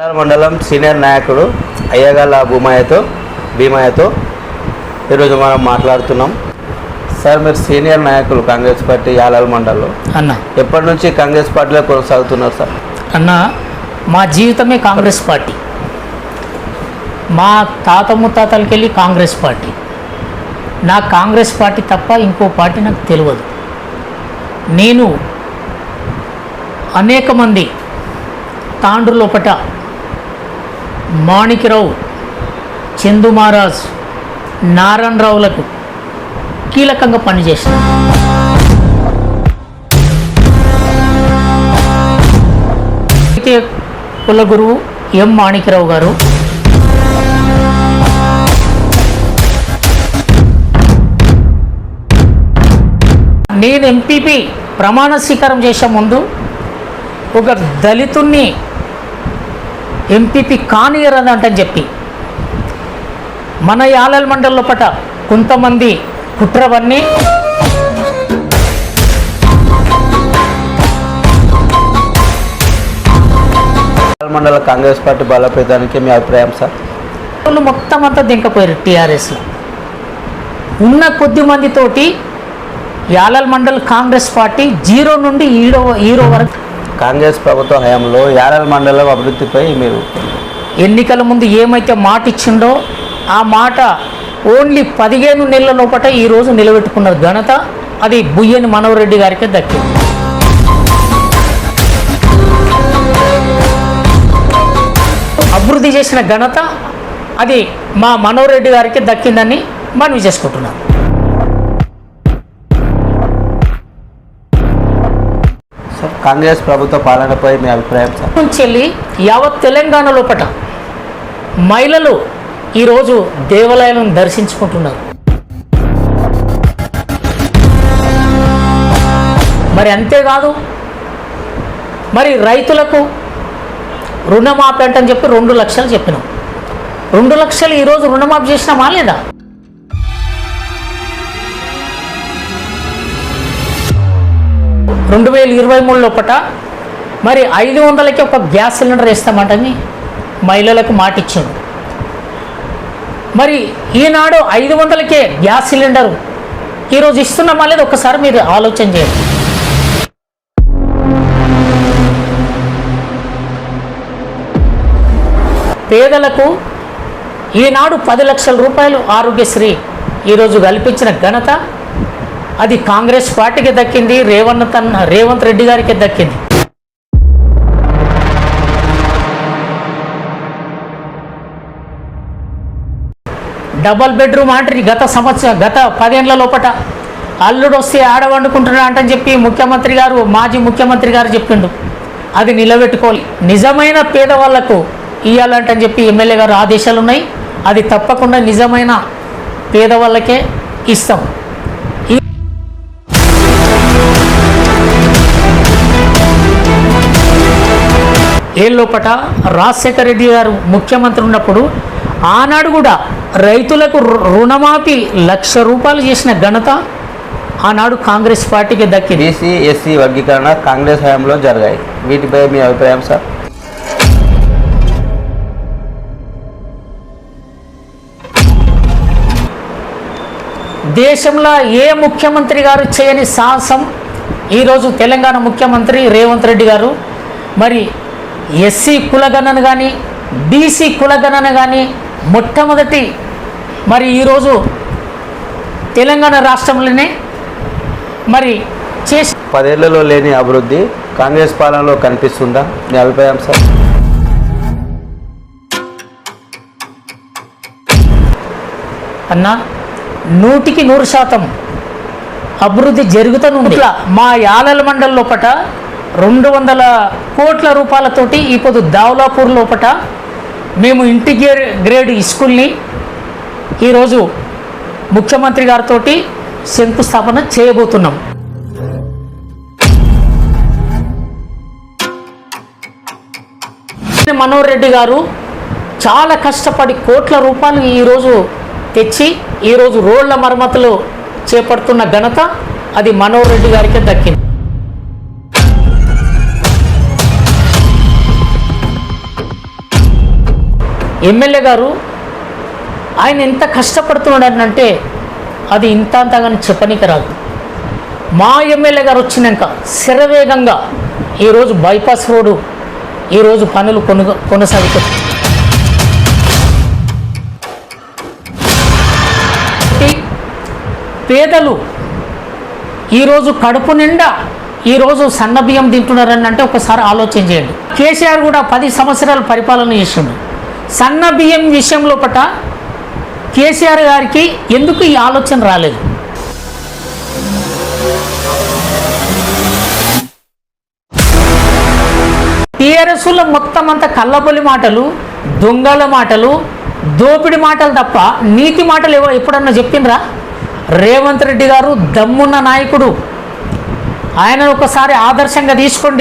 మండల మండలం సీనియర్ నాయకుడు అయ్యగాల భూమయ్యతో భీమయ్యతో ఈరోజు మనం మాట్లాడుతున్నాం. సార్ మీరు సీనియర్ నాయకులు కాంగ్రెస్ పార్టీ యాలాల మండలంలో. అన్న. ఎప్పటి నుంచి కాంగ్రెస్ పార్టీలో కొనసాగుతున్నారు సార్? అన్న మా జీవితమే కాంగ్రెస్ పార్టీ. మా తాత ముత్తాతలకి వెళ్ళి కాంగ్రెస్ పార్టీ. నాకు కాంగ్రెస్ పార్టీ తప్ప ఇంకో పార్టీ నాకు తెలియదు నేను అనేక మంది తాండ్రు లోపట మాణిక్యరావు చందు మహారాజ్ నారాయణ రావులకు కీలకంగా పనిచేసింది అయితే కుల గురువు ఎం మాణిక్యరావు గారు? నేను ఎంపీపీ ప్రమాణ స్వీకారం చేసే ముందు ఒక దళితుణ్ణి ఎంపీపీ కానియరదంటని చెప్పి. మన యాలల మండలి లోపట కొంతమంది కుట్రవన్నీ మండల కాంగ్రెస్ పార్టీ బలోపేతానికి మీ అభిప్రాయం సార్? వాళ్ళు మొత్తం అంతా దింకపోయారు టీఆర్ఎస్లో ఉన్న కొద్ది మందితోటి యాలల్ మండల్ కాంగ్రెస్ పార్టీ జీరో నుండి ఈరో హీరో వరకు కాంగ్రెస్ ప్రభుత్వ హయాంలో యారల్ మండలం అభివృద్ధిపై మీరు ఎన్నికల ముందు ఏమైతే మాట ఇచ్చిండో ఆ మాట ఓన్లీ పదిహేను నెలల లోపట ఈరోజు నిలబెట్టుకున్న ఘనత అది బుయ్యని మనోహరెడ్డి గారికే దక్కింది. అభివృద్ధి చేసిన ఘనత అది మా మనోహరెడ్డి గారికి దక్కిందని మనవి చేసుకుంటున్నాను. సార్. కాంగ్రెస్ ప్రభుత్వ పాలనపై మీ అభిప్రాయం సార్? నుంచి వెళ్ళి యావత్ తెలంగాణ లోపట మహిళలు ఈరోజు దేవాలయాలను దర్శించుకుంటున్నారు. మరి అంతేకాదు మరి రైతులకు రుణమాఫీ అని చెప్పి రెండు లక్షలు చెప్పినాం. రెండు లక్షలు ఈరోజు రుణమాఫీ చేసినామా లేదా? రెండు వేల ఇరవై మూడు లోపట మరి ఐదు వందలకి ఒక గ్యాస్ సిలిండర్ ఇస్తామంటని మహిళలకు మాట ఇచ్చాడు మరి ఈనాడు ఐదు వందలకే గ్యాస్ సిలిండర్ ఈరోజు ఇస్తున్నామా లేదు ఒకసారి మీరు ఆలోచన చేయండి. పేదలకు ఈనాడు పది లక్షల రూపాయలు ఆరోగ్యశ్రీ ఈరోజు కల్పించిన ఘనత అది కాంగ్రెస్ పార్టీకి దక్కింది రేవంత్ తన రేవంత్ రెడ్డి గారికి దక్కింది. డబల్ బెడ్రూమ్ అంటారు గత సంవత్సరం గత పదేళ్ళ లోపట అల్లుడు వస్తే ఆడ వండుకుంటున్నా అంటని చెప్పి ముఖ్యమంత్రి గారు మాజీ ముఖ్యమంత్రి గారు చెప్పిండు. అది నిలబెట్టుకోవాలి. నిజమైన పేదవాళ్ళకు ఇవ్వాలంటని చెప్పి ఎమ్మెల్యే గారు ఆదేశాలు ఉన్నాయి అది తప్పకుండా నిజమైన పేదవాళ్ళకే ఇస్తాం. ఏ లోపట రాజశేఖర రెడ్డి గారు ముఖ్యమంత్రి ఉన్నప్పుడు ఆనాడు కూడా రైతులకు రుణమాఫీ లక్ష రూపాయలు చేసిన ఘనత ఆనాడు కాంగ్రెస్ పార్టీకి దక్కింది. బీసీ ఎస్సీ వర్గీకరణ కాంగ్రెస్ హయాంలో జరిగాయి. వీటిపై మీ అభిప్రాయం సార్? దేశంలో ఏ ముఖ్యమంత్రి గారు చేయని సాహసం? ఈరోజు తెలంగాణ ముఖ్యమంత్రి రేవంత్ రెడ్డి గారు. మరి ఎస్సీ కులగణన కానీ బీసీ కులగణన కానీ మొట్టమొదటి మరి ఈరోజు తెలంగాణ రాష్ట్రంలోనే మరి చేసి పదేళ్ళలో లేని అభివృద్ధి కాంగ్రెస్ పాలనలో కనిపిస్తుందా? మీ అభిప్రాయం సార్? అన్న నూటికి నూరు శాతం అభివృద్ధి జరుగుతూనే ఉంది. ఇట్లా మా యాలల మండలి లోపట రెండు వందల కోట్ల రూపాయలతోటి ఇప్పుడు దావులాపూర్ లోపట మేము ఇంటిగ్రే గ్రేడ్ స్కూల్ని ఈరోజు ముఖ్యమంత్రి గారితో శంకుస్థాపన చేయబోతున్నాం. మనోహర్ రెడ్డి గారు చాలా కష్టపడి కోట్ల రూపాయలు ఈరోజు తెచ్చి ఈరోజు రోడ్ల మరమ్మతులు చేపడుతున్న ఘనత అది మనోహర్ రెడ్డి గారికే దక్కింది. ఎమ్మెల్యే గారు ఆయన ఎంత కష్టపడుతున్నాడంటే అది ఇంత అంతగాని చెప్పనీకి రాదు మా ఎమ్మెల్యే గారు వచ్చినాక శరవేగంగా ఈరోజు బైపాస్ రోడ్డు ఈరోజు పనులు కొను కొనసాగుతుంది పేదలు ఈరోజు కడుపు నిండా ఈరోజు సన్న బియ్యం తింటున్నారని అంటే ఒకసారి ఆలోచన చేయండి. కేసీఆర్ కూడా పది సంవత్సరాలు పరిపాలన చేసిండు. సన్న బియ్యం విషయంలో పట కేసీఆర్ గారికి ఎందుకు ఈ ఆలోచన రాలేదు? టీఆర్ఎస్లో మొత్తం అంతా కళ్ళబొలి మాటలు దొంగల మాటలు దోపిడి మాటలు తప్ప నీతి మాటలు ఏవో ఎప్పుడన్నా చెప్పిండ్రా? రేవంత్ రెడ్డి గారు దమ్మున్న నాయకుడు. ఆయన ఒకసారి ఆదర్శంగా తీసుకోండి.